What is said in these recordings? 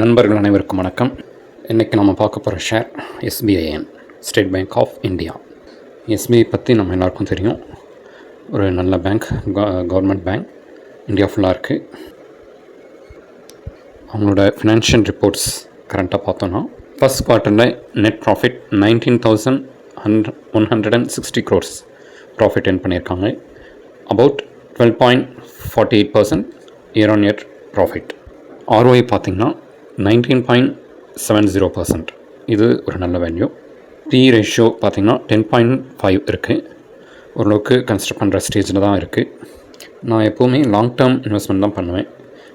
நண்பர்கள் அனைவருக்கும் வணக்கம். இன்றைக்கி நம்ம பார்க்க போகிற share SBIN State Bank of India SBI பற்றி நம்ம எல்லாருக்கும் தெரியும். ஒரு நல்ல பேங்க் கவர்மெண்ட் பேங்க் இந்தியா ஃபுல்லாக இருக்குது அவங்களோட ஃபினான்ஷியல் ரிப்போர்ட்ஸ் கரண்ட்டாக பார்த்தோன்னா first குவார்ட்டரில் net profit nineteen thousand hundred one hundred and sixty crores profit என் பண்ணியிருக்காங்க. About twelve point forty eight percent year on year profit ROI பார்த்திங்கன்னா nineteen point seven zero percent இது ஒரு நல்ல வேல்யூ பி ரேஷியோ பார்த்திங்கன்னா ten point five இருக்குது ஓரளவுக்கு construct பண்ணுற ஸ்டேஜில் தான் இருக்குது நான் எப்போவுமே லாங் டேர்ம் இன்வெஸ்ட்மெண்ட் தான் பண்ணுவேன்.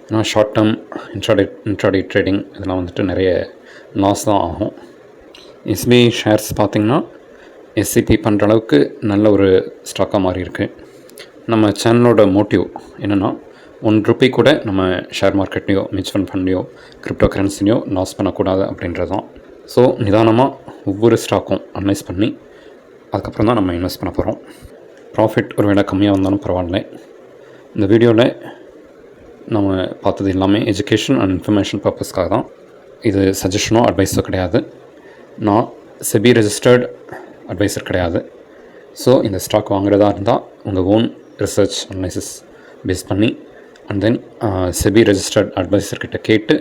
ஏன்னா short term intraday intraday trading இதெல்லாம் வந்துட்டு நிறைய லாஸ் தான் ஆகும். எஸ்பிஐ ஷேர்ஸ் பார்த்திங்கன்னா எஸ்சிபி பண்ணுற அளவுக்கு நல்ல ஒரு ஸ்டாக்காக மாறி இருக்குது நம்ம சேனலோட மோட்டிவ் என்னென்னா ஒன் ருப்பி கூட நம்ம ஷேர் மார்க்கெட்லேயோ மியூச்சுவல் ஃபண்ட்லேயோ கிரிப்டோ கரன்சிலையோ லாஸ் பண்ணக்கூடாது அப்படின்றது தான் ஸோ நிதானமாக ஒவ்வொரு ஸ்டாக்கும் அனலைஸ் பண்ணி அதுக்கப்புறம் தான் நம்ம இன்வெஸ்ட் பண்ண போகிறோம் ப்ராஃபிட் ஒரு வேளை கம்மியாக வந்தாலும் பரவாயில்ல. இந்த வீடியோவில் நம்ம பார்த்தது எல்லாமே எஜுகேஷன் அண்ட் இன்ஃபர்மேஷன் பர்பஸ்க்காக தான். இது சஜஷனோ அட்வைஸோ கிடையாது. நான் செபி ரெஜிஸ்டர்ட் அட்வைசர் கிடையாது. ஸோ இந்த ஸ்டாக் வாங்குறதா இருந்தால் உங்கள் ஓன் ரிசர்ச் அனலைசிஸ் பேஸ் பண்ணி அண்ட் தென் செபி ரெஜிஸ்டர்ட் அட்வைசர்கிட்ட கேட்டு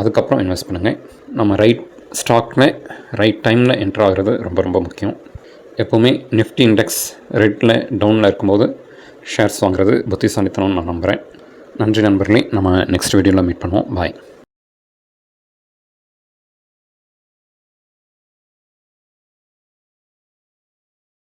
அதுக்கப்புறம் இன்வெஸ்ட் பண்ணுங்கள் நம்ம ரைட் ஸ்டாக்கில் ரைட் டைமில் என்ட்ரு ஆகிறது ரொம்ப ரொம்ப முக்கியம். எப்போவுமே நிஃப்டி இண்டெக்ஸ் ரெட்டில் டவுனில் இருக்கும்போது ஷேர்ஸ் வாங்குறது புத்திசாலித்தனம்னு நான் நம்புகிறேன் நன்றி நண்பர்களே. நம்ம நெக்ஸ்ட் வீடியோவில் மீட் பண்ணுவோம். பாய்